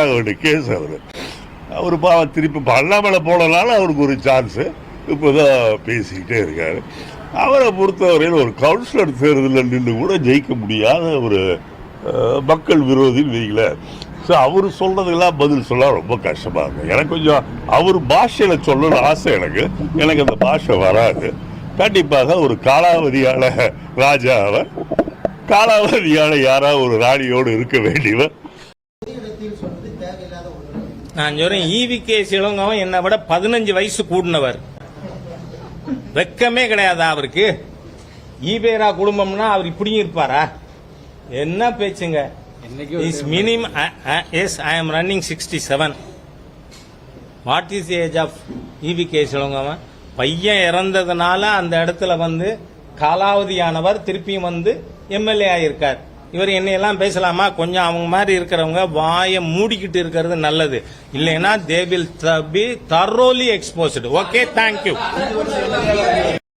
ஆக வேண்டிய கேஸ் அவர். அவர் பாவம் திருப்பி இப்ப போனனால அவருக்கு ஒரு சான்ஸு. இப்போதான் பேசிக்கிட்டே இருக்காரு. அவரை பொறுத்தவரையில் ஒரு கவுன்சிலர் தேர்தலில் நின்று கூட ஜெயிக்க முடியாத ஒரு மக்கள் விரோதின்னு வைங்களேன் ஸோ அவர் சொல்கிறதுக்கெல்லாம் பதில் சொல்ல ரொம்ப கஷ்டமா இருக்கும். எனக்கு கொஞ்சம் அவர் பாஷையில் சொல்லணும்னு ஆசை எனக்கு. எனக்கு அந்த பாஷை வராது. கண்டிப்பாக ஒரு காலாவதியான ராஜா அவர். காலாவதியான யாராவது ஒரு ராணியோடு இருக்க வேண்டியவர். நான் சொல்றேன் ஈவி கே சிலங்கவன் என்னை விட பதினஞ்சு வயசு கூடினவர். வெக்கமே கிடையாதா அவருக்கு. ஈபேரா குடும்பம்னா அவர் இப்படியும் இருப்பாரா? என்ன பேச்சுங்க? Is minimum S I M running sixty seven what is age of E V K சிலங்கவன் பையன் இறந்ததுனால அந்த இடத்துல வந்து காலாவதியானவர் திருப்பியும் வந்து எம்எல்ஏ ஆயிருக்கார். இவர் என்னையெல்லாம் பேசலாமா? கொஞ்சம் அவங்க மாதிரி இருக்கிறவங்க வாயை மூடிக்கிட்டு இருக்கிறது நல்லது. இல்லைன்னா they will be thoroughly exposed okay thank you